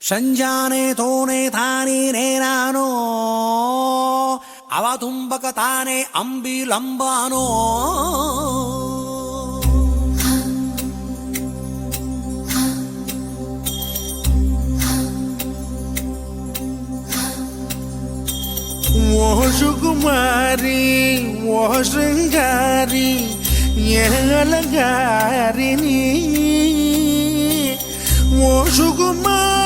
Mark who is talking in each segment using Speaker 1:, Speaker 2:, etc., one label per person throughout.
Speaker 1: ಸಂಜಾನೆ ತೋನೆ ತಾನೇ ನೇನಾನೋ ಅವತುಂಬಕ ತಾನೇ ಅಂಬಿ ಲಂಬಾನೋ
Speaker 2: ಓ ಸುಕುಮಾರಿ ಓ ಶೃಂಗಾರಿ ಎಳಗಾರಿ ನೀ ಓ ಸುಕುಮಾರಿ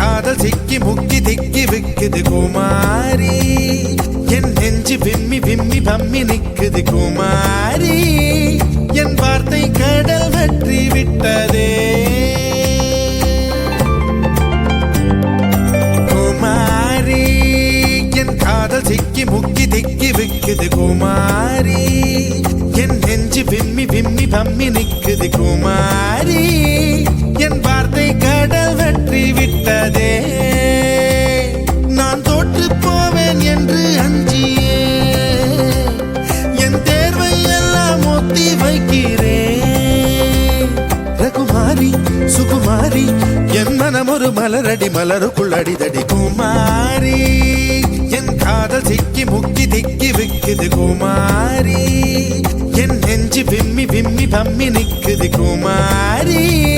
Speaker 2: காதல் சிக்கி முக்கி திக்கி விக்குது குமாரி. என் நெஞ்சு விம்மி விம்மி பம்மி நிக்குது குமாரி. என் வார்த்தை கடல் வற்றி விட்டதே. குமாரி என் காதல் சிக்கி முக்கி திக்கி விக்குது குமாரி. என் நெஞ்சு விம்மி விம்மி பம்மி நிக்குது குமாரி. ஒத்தி ரகுமாரி சுகுமாரி என் மனம் ஒரு மலரடி மலருக்குள் அடிதடி குமாரி. என் காதல் சிக்கி முக்கி திக்கி விக்குது குமாரி. என் நெஞ்சு விம்மி விம்மி பம்மி நிக்குது குமாரி.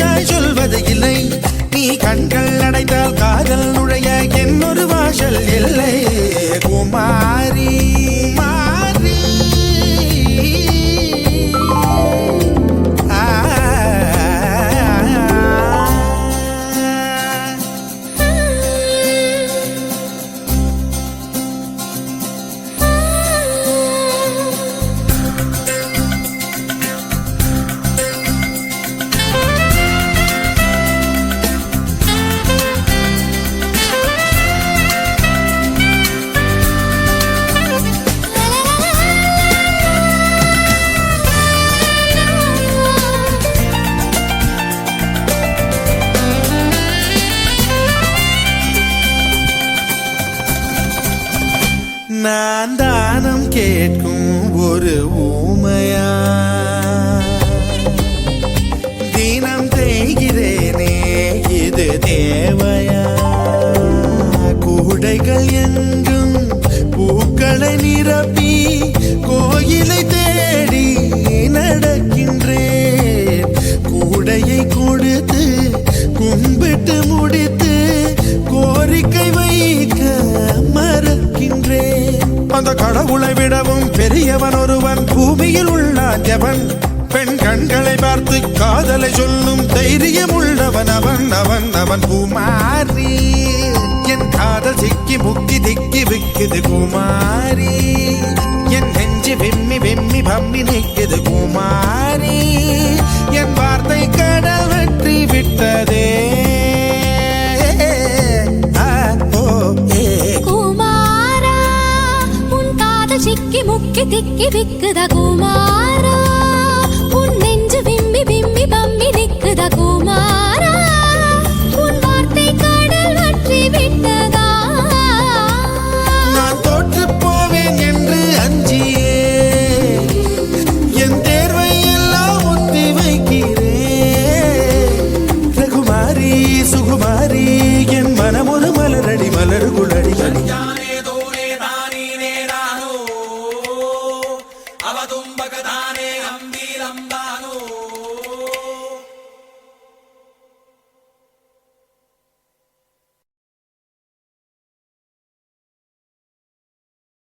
Speaker 2: மனதை சொல்வது இல்லை. நீ கண்கள் அடைத்தால் காதல் நுழைய என்னொரு வாசல் இல்லை. கேட்கும் ஒரு ஊ மறக்கின்றேன் கடவுளை விடவும் பெரியவன் ஒருவன் பூமியில் உள்ளான் எவன் பெண் கண்களை பார்த்து காதலை சொல்லும் தைரியம் உள்ளவன் அவன் அவன் அவன் குமாரி. என் காதல் சிக்கி முக்கி திக்கி விக்குது குமாரி. என் நெஞ்சு வெம்மி வெம்மி பம்மி நிற்குது குமாரி.
Speaker 3: காது சிக்கி முக்கி திக்கி விக்குத குமாரா? உன் நெஞ்சு விம்மி விம்மி பம்மி நிக்குத குமாரா? உன் வார்த்தை கடல் வற்றி விட்டதா?
Speaker 2: நான் தோற்று போவேன் என்று அஞ்சியே. என் தேர்வை எல்லாம் ஒத்தி வைக்கிறேன் ரகுமாரி சுகுமாரி என் மனமொரு மலரடி மலர்